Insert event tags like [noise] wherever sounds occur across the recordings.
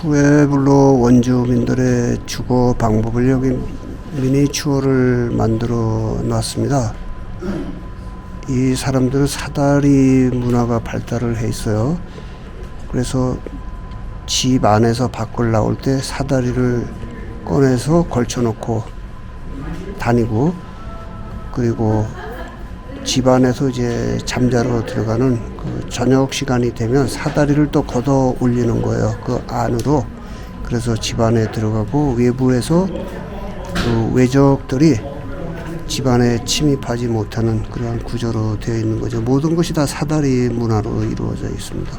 푸에블로 원주민들의 주거 방법을 여기 미니추어를 만들어 놨습니다. 이 사람들은 사다리 문화가 발달을 해 있어요. 그래서 집 안에서 밖을 나올 때 사다리를 꺼내서 걸쳐놓고 다니고 그리고 집 안에서 이제 잠자러 들어가는 그 저녁 시간이 되면 사다리를 또 걷어 올리는 거예요. 그 안으로. 그래서 집 안에 들어가고 외부에서 그 외적들이 집 안에 침입하지 못하는 그러한 구조로 되어 있는 거죠. 모든 것이 다 사다리 문화로 이루어져 있습니다.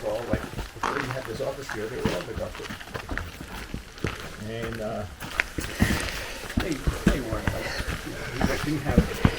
of all, like, before you had this office here, they were all deducted. And, uh, they, they weren't like, you know, they didn't have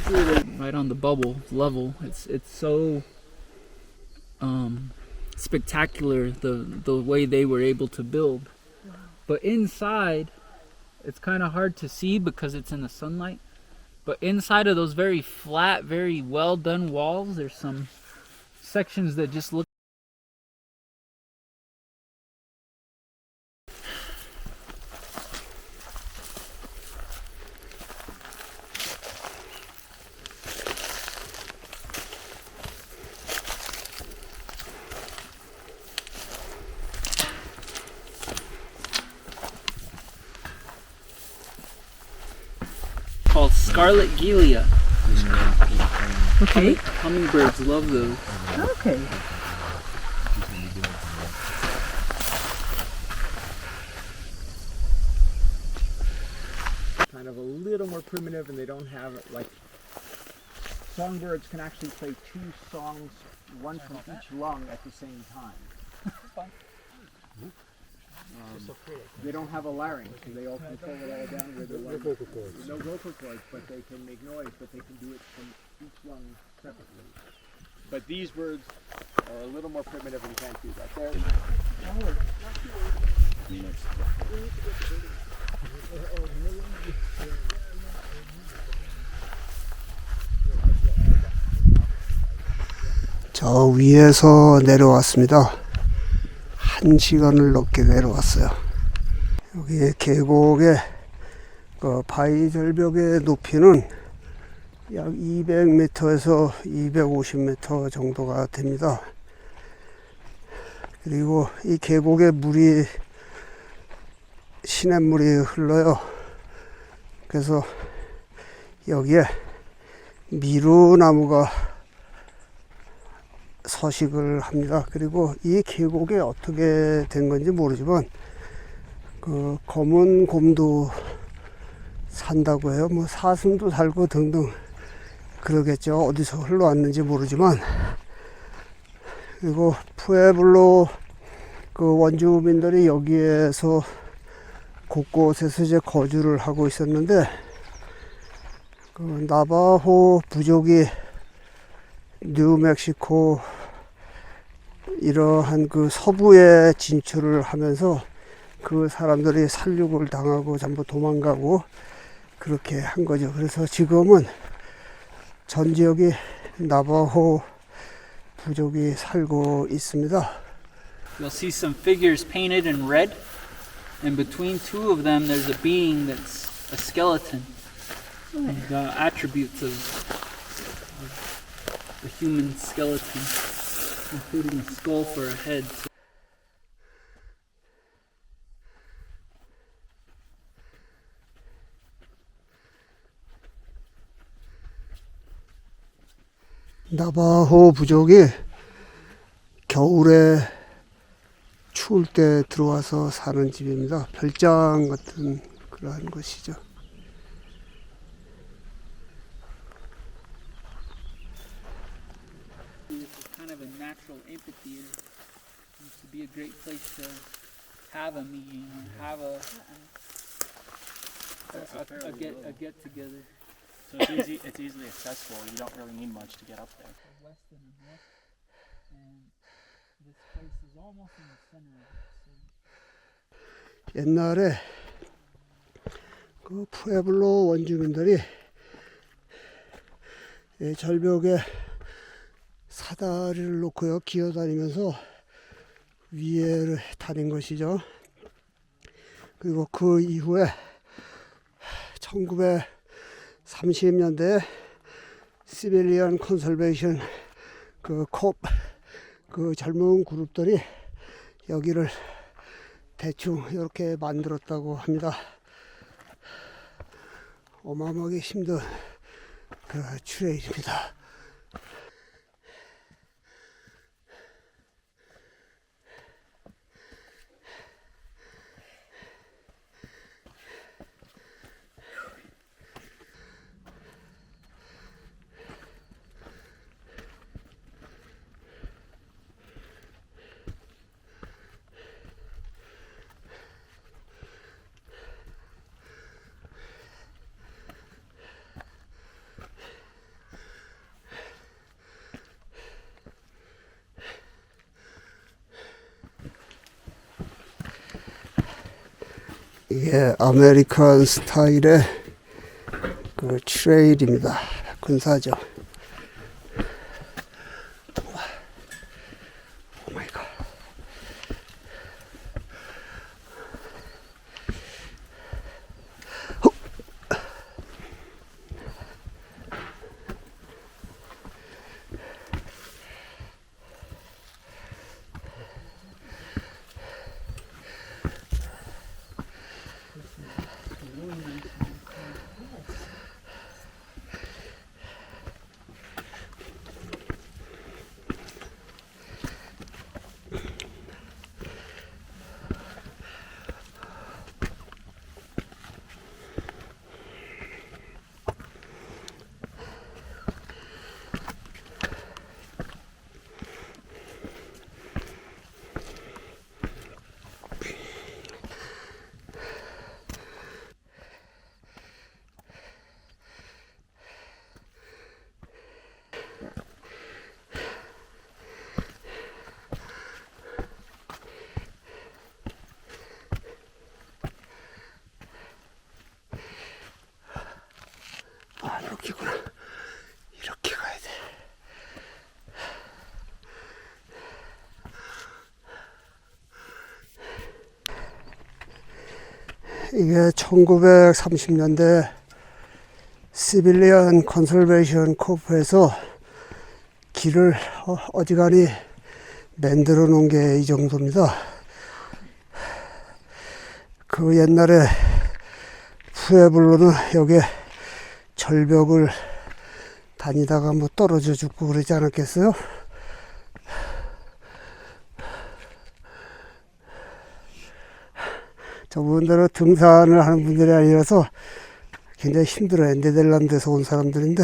they're right on the bubble level. It's it's so um, spectacular the the way they were able to build. But inside, it's kind of hard to see because it's in the sunlight. But inside of those very flat, very well done walls, there's some sections that just look. Called Scarlet Gilia. Okay. Hummingbirds love those. Okay. kind of a little more primitive and they don't have like songbirds can actually play two songs one from each lung at the same time [laughs] um, they don't have a larynx so they all control it all down with their lung. vocal cords. no vocal cords but they can make noise but they can do it from each lung separately but these birds are a little more primitive and can't do that They're, 저 위에서 내려왔습니다. 한 시간을 넘게 내려왔어요. 여기 계곡의 그 바위 절벽의 높이는 약 200m에서 250m 정도가 됩니다. 그리고 이 계곡에 물이 시냇물이 흘러요. 그래서 여기에 미루나무가 서식을 합니다. 그리고 이 계곡에 어떻게 된 건지 모르지만 그 검은 곰도 산다고 해요. 뭐 사슴도 살고 등등 그러겠죠. 어디서 흘러왔는지 모르지만 그리고 푸에블로 그 원주민들이 여기에서 곳곳에서 이제 거주를 하고 있었는데 그 나바호 부족이 뉴멕시코 이러한 그 서부에 진출을 하면서 그 사람들이 살육을 당하고 전부 도망가고 그렇게 한 거죠. 그래서 지금은 전 지역이 나바호 부족이 살고 있습니다. You'll see some figures painted in red, and between two of them, there's a being that's a skeleton. And the attributes of, the human skeleton, including a skull for a head. 나바호 부족이 겨울에 추울 때 들어와서 사는 집입니다. 별장 같은 그러한 것이죠. It's kind of a natural amphitheater. It used to be a great place to have a meeting or have a a, a, a get a get together. So it's easy. It's easily accessible. You don't really need much to get up there. west and north, and this place is almost in the center of it. So 옛날에 그 푸에블로 원주민들이 이 절벽에 사다리를 놓고요 기어다니면서 위에를 다닌 것이죠. 그리고 그 이후에 1930년대 시빌리언 컨설베이션 그 콥 그 젊은 그룹들이 여기를 대충 이렇게 만들었다고 합니다. 어마어마하게 힘든 그 트레일입니다. 이게 아메리칸 스타일의 그 트레일입니다. 군사죠. 이게 1930년대 시빌리언 컨설베이션 코프에서 길을 어- 어지간히 만들어 놓은 게 이 정도입니다. 그 옛날에 푸에블로는 여기에 절벽을 다니다가 뭐 떨어져 죽고 그러지 않았겠어요? 저분들은 등산을 하는 분들이 아니라서 굉장히 힘들어요. 네덜란드에서 온 사람들인데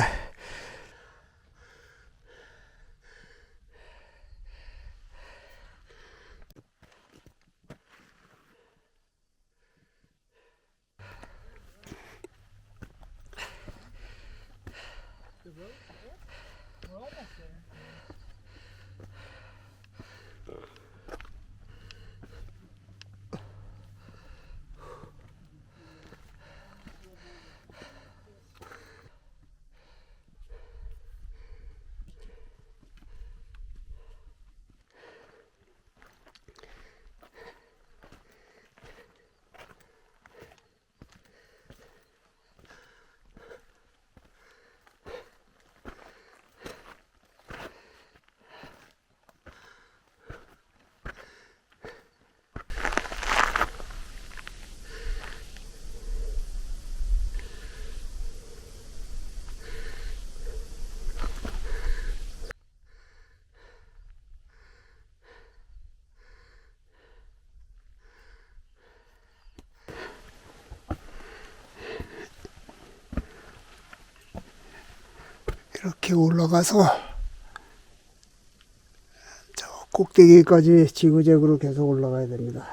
이렇게 올라가서 저 꼭대기까지 지그재그로 계속 올라가야 됩니다.